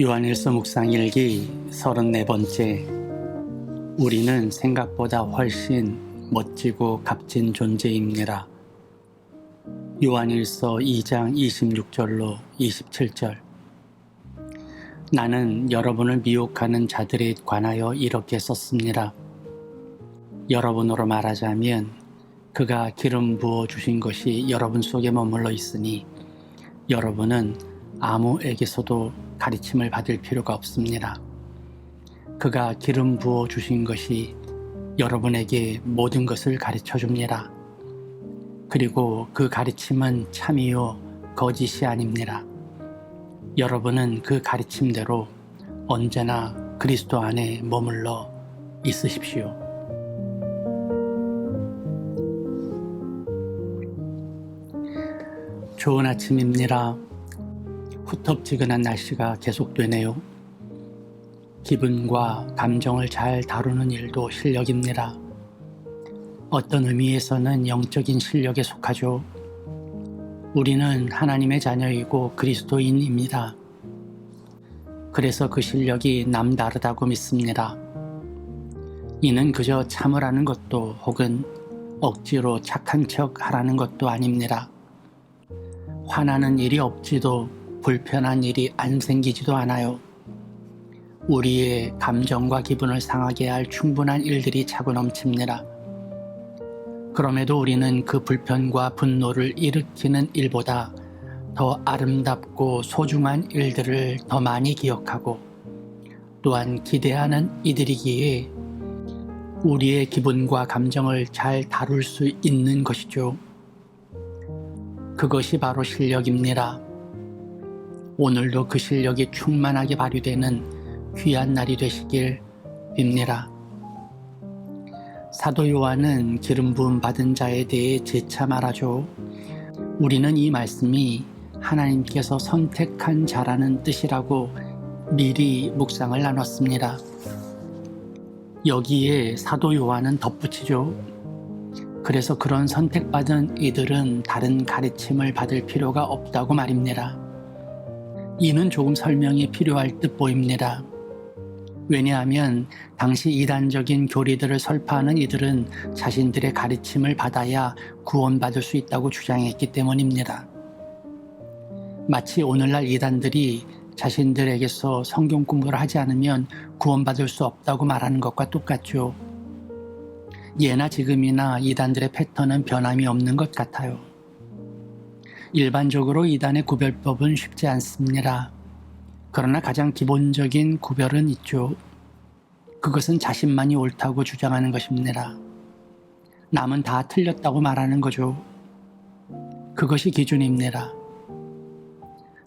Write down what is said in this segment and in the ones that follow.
요한일서 묵상 일기 34번째 우리는 생각보다 훨씬 멋지고 값진 존재입니다. 요한일서 2장 26절로 27절 나는 여러분을 미혹하는 자들에 관하여 이렇게 썼습니다. 여러분으로 말하자면 그가 기름 부어 주신 것이 여러분 속에 머물러 있으니 여러분은 아무에게서도 가르침을 받을 필요가 없습니다. 그가 기름 부어 주신 것이 여러분에게 모든 것을 가르쳐 줍니다. 그리고 그 가르침은 참이요 거짓이 아닙니다. 여러분은 그 가르침대로 언제나 그리스도 안에 머물러 있으십시오. 좋은 아침입니다. 후텁지근한 날씨가 계속되네요. 기분과 감정을 잘 다루는 일도 실력입니다. 어떤 의미에서는 영적인 실력에 속하죠. 우리는 하나님의 자녀이고 그리스도인입니다. 그래서 그 실력이 남다르다고 믿습니다. 이는 그저 참으라는 것도 혹은 억지로 착한 척 하라는 것도 아닙니다. 화나는 일이 없지도 불편한 일이 안 생기지도 않아요. 우리의 감정과 기분을 상하게 할 충분한 일들이 차고 넘칩니다. 그럼에도 우리는 그 불편과 분노를 일으키는 일보다 더 아름답고 소중한 일들을 더 많이 기억하고 또한 기대하는 이들이기에 우리의 기분과 감정을 잘 다룰 수 있는 것이죠. 그것이 바로 실력입니다. 오늘도 그 실력이 충만하게 발휘되는 귀한 날이 되시길 빕니다. 사도 요한은 기름 부음 받은 자에 대해 재차 말하죠. 우리는 이 말씀이 하나님께서 선택한 자라는 뜻이라고 미리 묵상을 나눴습니다. 여기에 사도 요한은 덧붙이죠. 그래서 그런 선택받은 이들은 다른 가르침을 받을 필요가 없다고 말입니다. 이는 조금 설명이 필요할 듯 보입니다. 왜냐하면 당시 이단적인 교리들을 설파하는 이들은 자신들의 가르침을 받아야 구원받을 수 있다고 주장했기 때문입니다. 마치 오늘날 이단들이 자신들에게서 성경 공부를 하지 않으면 구원받을 수 없다고 말하는 것과 똑같죠. 예나 지금이나 이단들의 패턴은 변함이 없는 것 같아요. 일반적으로 이단의 구별법은 쉽지 않습니다. 그러나 가장 기본적인 구별은 있죠. 그것은 자신만이 옳다고 주장하는 것입니다. 남은 다 틀렸다고 말하는 거죠. 그것이 기준입니다.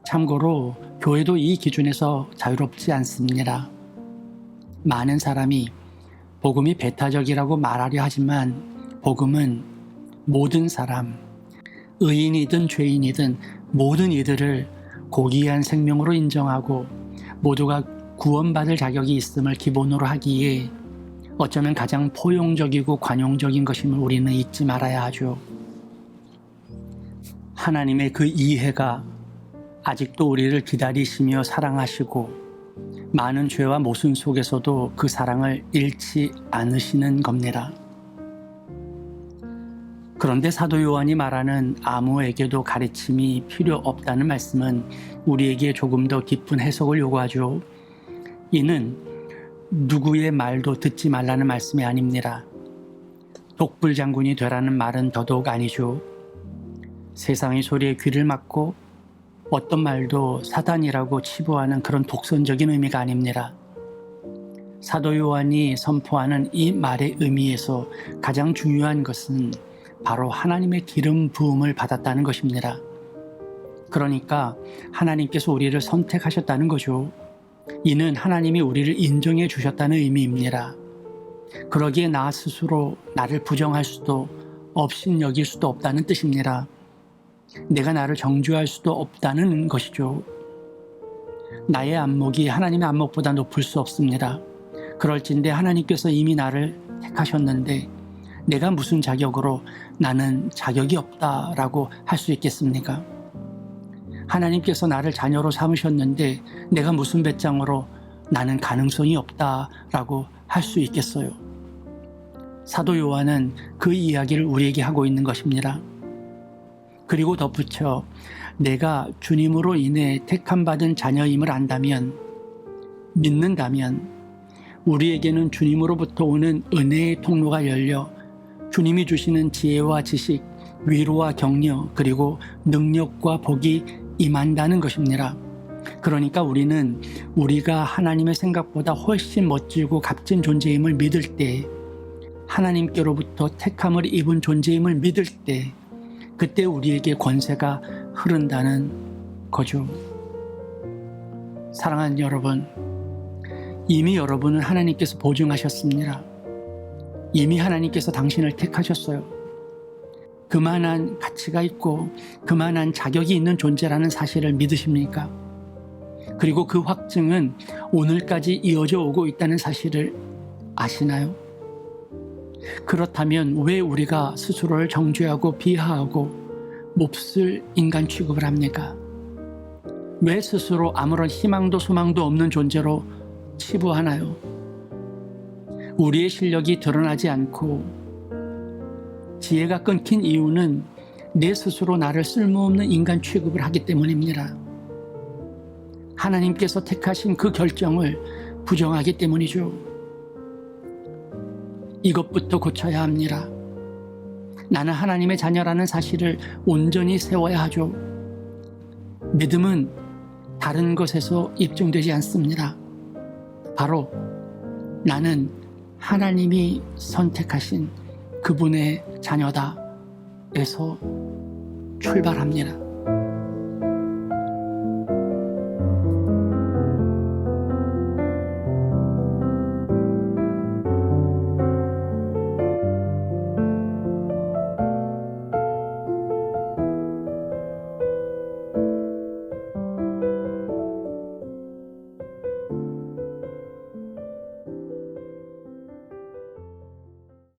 참고로 교회도 이 기준에서 자유롭지 않습니다. 많은 사람이 복음이 배타적이라고 말하려 하지만 복음은 모든 사람, 의인이든 죄인이든 모든 이들을 고귀한 생명으로 인정하고 모두가 구원받을 자격이 있음을 기본으로 하기에 어쩌면 가장 포용적이고 관용적인 것임을 우리는 잊지 말아야 하죠. 하나님의 그 이해가 아직도 우리를 기다리시며 사랑하시고 많은 죄와 모순 속에서도 그 사랑을 잃지 않으시는 겁니다. 그런데 사도 요한이 말하는 아무에게도 가르침이 필요 없다는 말씀은 우리에게 조금 더 깊은 해석을 요구하죠. 이는 누구의 말도 듣지 말라는 말씀이 아닙니다. 독불 장군이 되라는 말은 더더욱 아니죠. 세상의 소리에 귀를 막고 어떤 말도 사단이라고 치부하는 그런 독선적인 의미가 아닙니다. 사도 요한이 선포하는 이 말의 의미에서 가장 중요한 것은 바로 하나님의 기름 부음을 받았다는 것입니다. 그러니까 하나님께서 우리를 선택하셨다는 거죠. 이는 하나님이 우리를 인정해 주셨다는 의미입니다. 그러기에 나 스스로 나를 부정할 수도 없인 여길 수도 없다는 뜻입니다. 내가 나를 정죄할 수도 없다는 것이죠. 나의 안목이 하나님의 안목보다 높을 수 없습니다. 그럴진데 하나님께서 이미 나를 택하셨는데 내가 무슨 자격으로 나는 자격이 없다라고 할 수 있겠습니까? 하나님께서 나를 자녀로 삼으셨는데 내가 무슨 배짱으로 나는 가능성이 없다라고 할 수 있겠어요. 사도 요한은 그 이야기를 우리에게 하고 있는 것입니다. 그리고 덧붙여 내가 주님으로 인해 택함받은 자녀임을 안다면 믿는다면 우리에게는 주님으로부터 오는 은혜의 통로가 열려 주님이 주시는 지혜와 지식, 위로와 격려, 그리고 능력과 복이 임한다는 것입니다. 그러니까 우리는 우리가 하나님의 생각보다 훨씬 멋지고 값진 존재임을 믿을 때, 하나님께로부터 택함을 입은 존재임을 믿을 때, 그때 우리에게 권세가 흐른다는 거죠. 사랑하는 여러분, 이미 여러분은 하나님께서 보증하셨습니다. 이미 하나님께서 당신을 택하셨어요. 그만한 가치가 있고 그만한 자격이 있는 존재라는 사실을 믿으십니까? 그리고 그 확증은 오늘까지 이어져 오고 있다는 사실을 아시나요? 그렇다면 왜 우리가 스스로를 정죄하고 비하하고 몹쓸 인간 취급을 합니까? 왜 스스로 아무런 희망도 소망도 없는 존재로 치부하나요? 우리의 실력이 드러나지 않고 지혜가 끊긴 이유는 내 스스로 나를 쓸모없는 인간 취급을 하기 때문입니다. 하나님께서 택하신 그 결정을 부정하기 때문이죠. 이것부터 고쳐야 합니다. 나는 하나님의 자녀라는 사실을 온전히 세워야 하죠. 믿음은 다른 것에서 입증되지 않습니다. 바로 나는 하나님이 선택하신 그분의 자녀다 에서 출발합니다.